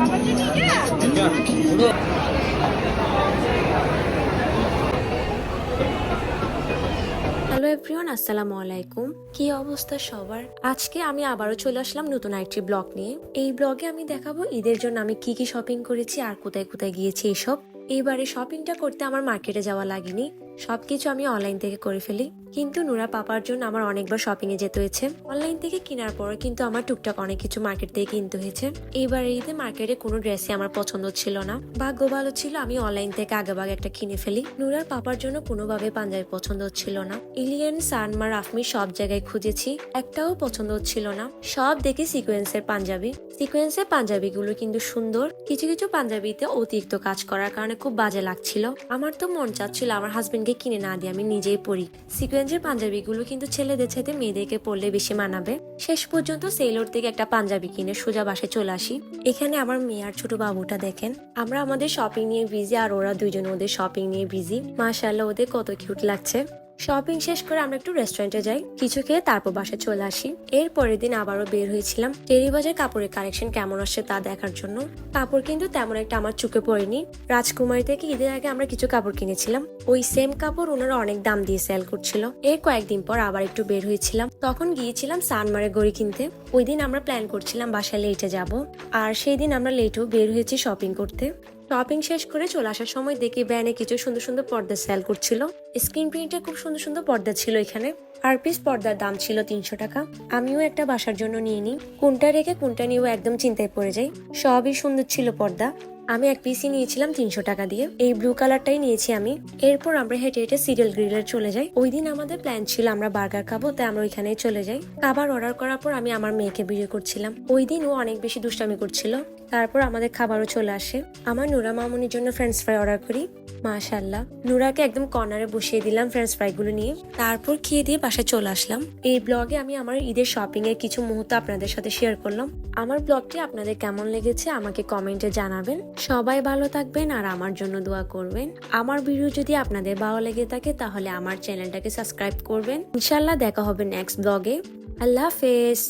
Hello everyone আসসালামু আলাইকুম কি অবস্থা সবার? আজকে আমি আবারও চলে আসলাম নতুন একটি ব্লগ নিয়ে। এই ব্লগে আমি দেখাবো ঈদের জন্য আমি কি কি শপিং করেছি আর কোথায় কোথায় গিয়েছি এসব। এইবারে শপিংটা করতে আমার মার্কেটে যাওয়া লাগেনি। সবকিছু আমি অনলাইন থেকে করে ফেলি। কিন্তু নুরা পাপার জন্য আমার অনেকবার শপিং এ যেতে হয়েছে। অনলাইন থেকে কেনার পর কিন্তু আমার টুকটাক অনেক কিছু মার্কেট থেকে কিনতে হয়েছে। এইবার ঈদে মার্কেটে কোনো ড্রেসই আমার পছন্দ ছিল না। ভাগ্য ভালো ছিল, আমি অনলাইন থেকে আগে ভাগে একটা কিনে ফেলি। নুরার পাপার জন্য কোনোভাবে পাঞ্জাবি পছন্দ হচ্ছিল না। ইলিয়ান সানমার আফমি সব জায়গায় খুঁজেছি, একটাও পছন্দ হচ্ছিল না। সব দেখি সিকোয়েন্সের পাঞ্জাবি। সিকোয়েন্সের পাঞ্জাবিগুলো কিন্তু সুন্দর। কিছু কিছু পাঞ্জাবিতে অতিরিক্ত কাজ করার কারণে খুব বাজে লাগছিল। আমার তো মন চাচ্ছিল আমার হাজবেন্ডকে কিনে না দিয়ে আমি নিজেই পড়ি পরি সিকোয়েন্সের পাঞ্জাবিগুলো কিন্তু ছেলেদের ছেলে মেয়েদেরকে পড়লে বেশি মানাবে। শেষ পর্যন্ত সেলোর থেকে একটা পাঞ্জাবি কিনে সোজা বাসে চলে আসি। এখানে আমার মেয়ে আর ছোট বাবুটা দেখেন। আমরা আমাদের শপিং নিয়ে বিজি আর ওরা দুজন ওদের শপিং নিয়ে বিজি মাশাল্লাহ ওদের কত কিউট লাগছে। শপিং শেষ করে আমরা একটু রেস্টুরেন্টে যাই, কিছু খেয়ে তারপর বাসায় চলে আসি। এর পরের দিন আবারও বের হয়েছিলাম। টেরিবাজার কাপড়ের কালেকশন কেমন আসছে তা দেখার জন্য। কাপড় কিন্তু তেমন একটা আমার চোখে পড়েনি। রাজকুমারী থেকে ঈদের আগে আমরা কিছু কাপড় কিনেছিলাম। ওই সেম কাপড় ওনারা অনেক দাম দিয়ে সেল করছিল। এর কয়েকদিন পর আবার একটু বের হয়েছিলাম। তখন গিয়েছিলাম সানমারে গড়ি কিনতে। ওই দিন আমরা প্ল্যান করছিলাম বাসায় লেটে যাব। আর সেই দিন আমরা লেটেও বের হয়েছি শপিং করতে। শপিং শেষ করে চলে আসার সময় দেখি ব্যানে কিছু সুন্দর সুন্দর পর্দা সেল করছিল। স্ক্রিন প্রিন্টের খুব সুন্দর সুন্দর পর্দা ছিল এখানে। আর পিস পর্দার দাম ছিল তিনশো টাকা। আমিও একটা বাসার জন্য নিয়ে নিই। কোনটা রেখে কোনটা নিয়েও একদম চিন্তায় পড়ে যাই। সবই সুন্দর ছিল পর্দা। আমি এক পিসি নিয়েছিলাম তিনশো টাকা দিয়ে। এই ব্লু কালারটাই নিয়েছি আমি। এরপর আমরা হেঁটে হেঁটে সিরিয়াল গ্রিলে চলে যাই। ওই দিন আমাদের প্ল্যান ছিল আমরা বার্গার খাব, তাই আমরা ওইখানেই চলে যাই। খাবার অর্ডার করার পর আমি আমার মেয়েকে বিয়ে করছিলাম। ওই দিন ও অনেক বেশি দুষ্টামি করছিল। তারপর আমাদের খাবারও চলে আসে। আমার নুরা মামুনির জন্য ফ্রেঞ্চ ফ্রাই অর্ডার করি। মাশাল্লাহ নুরাকে একদম কর্নারে বসিয়ে দিলাম ফ্রেঞ্চ ফ্রাই গুলো নিয়ে। তারপর খেয়ে দিয়ে বাসায় চলে আসলাম। এই ব্লগে আমি আমার ঈদের শপিং এর কিছু মুহূর্ত আপনাদের সাথে শেয়ার করলাম। আমার ব্লগটি আপনাদের কেমন লেগেছে আমাকে কমেন্টে জানাবেন। সবাই ভালো থাকবেন আর আমার জন্য দোয়া করবেন। আমার ভিডিও যদি আপনাদের ভালো লেগে থাকে তাহলে আমার চ্যানেলটাকে সাবস্ক্রাইব করবেন। ইনশাল্লাহ দেখা হবে নেক্সট ব্লগে আল্লাহ হাফেজ।